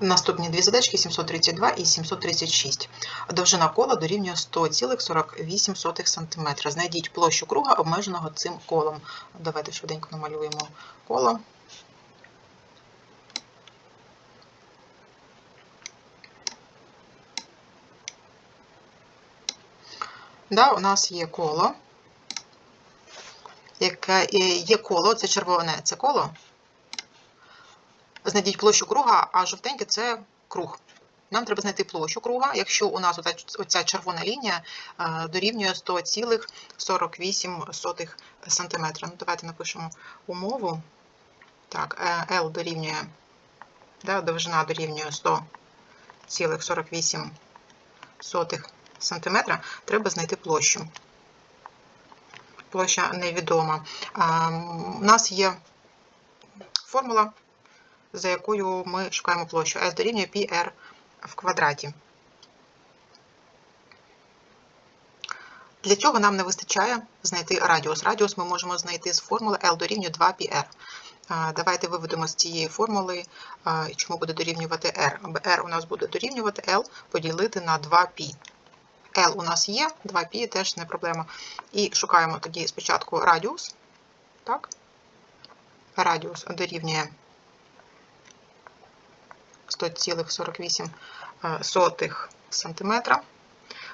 Наступні дві задачки 732 і 736. Довжина кола дорівнює 100,48 см. Знайдіть площу круга, обмеженого цим колом. Давайте швиденько намалюємо коло. Да, у нас є коло. Яке є коло, це червоне, це коло. Знайдіть площу круга, а жовтеньке це круг. Нам треба знайти площу круга, якщо у нас оця, червона лінія е, дорівнює 100,48 см. Ну, давайте напишемо умову. Так, е, L дорівнює, да, довжина дорівнює 100,48 см. Треба знайти площу. Площа невідома. У нас є формула за якою ми шукаємо площу S дорівнює πr в квадраті. Для цього нам не вистачає знайти радіус. Радіус ми можемо знайти з формули L дорівнює 2πr. Давайте виведемо з цієї формули, чому буде дорівнювати R. R у нас буде дорівнювати L поділити на 2π. L у нас є, 2π теж не проблема. І шукаємо тоді спочатку радіус. Так? Радіус дорівнює 100,48 см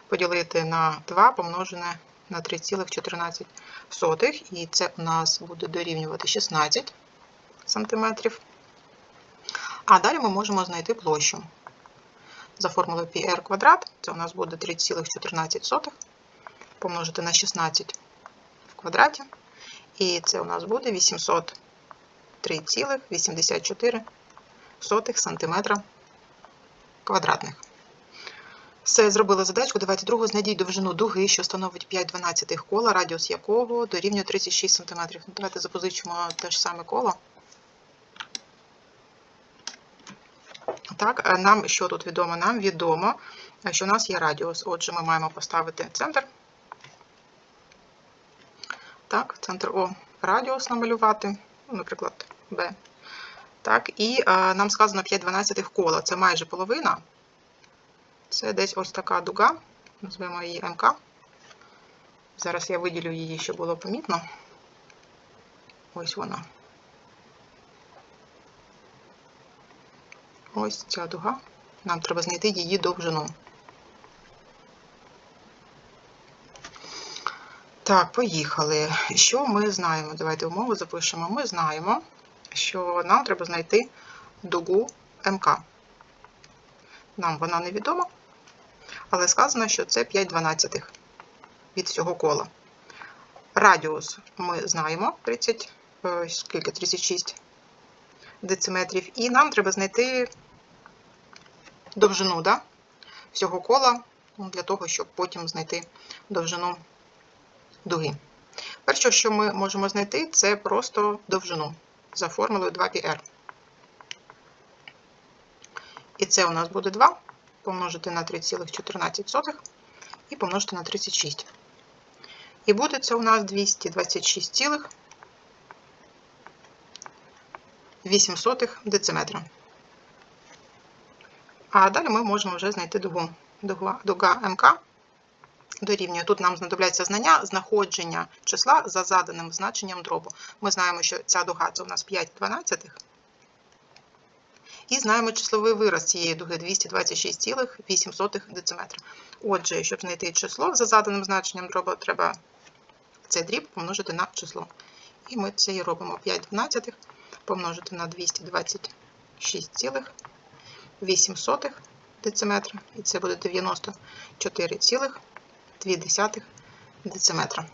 поділити на 2 помножене на 3,14. І це у нас буде дорівнювати 16 см. А далі ми можемо знайти площу. За формулою πr квадрат, це у нас буде 3,14 помножити на 16 в квадраті. І це у нас буде 803,84 сотих сантиметра квадратних. Все, зробили задачку. Давайте другу знайдіть довжину дуги, що становить 5 12 кола, радіус якого дорівнює 36 см. Ну, давайте запозичимо те ж саме коло. Так, нам що тут відомо? Нам відомо, що у нас є радіус. Отже, ми маємо поставити центр. Так, центр О радіус намалювати, ну, наприклад, Б. Так, І е, нам сказано 5 12 кола, це майже половина. Це десь ось така дуга, назвемо її МК. Зараз я виділю її, щоб було помітно. Ось вона. Ось ця дуга. Нам треба знайти її довжину. Так, поїхали. Що ми знаємо? Давайте умову запишемо. Ми знаємо що нам треба знайти дугу МК. Нам вона невідома, але сказано, що це 5 дванадцятих від всього кола. Радіус ми знаємо 30, е, скільки 36 дециметрів, і нам треба знайти довжину да, всього кола для того, щоб потім знайти довжину дуги. Перше, що ми можемо знайти, це просто довжину за формулою 2πr. І це у нас буде 2 помножити на 3,14 і помножити на 36. І буде це у нас 226,8 дециметра. А далі ми можемо вже знайти дугу. Дуга, дуга МК дорівнює. Тут нам знадобляться знання знаходження числа за заданим значенням дробу. Ми знаємо, що ця дуга це у нас 5 дванадцятих. І знаємо числовий вираз цієї дуги 226,8 дециметра. Отже, щоб знайти число за заданим значенням дробу, треба цей дріб помножити на число. І ми це і робимо 5 дванадцятих помножити на 226,8 дециметра. І це буде 94,2 дециметра.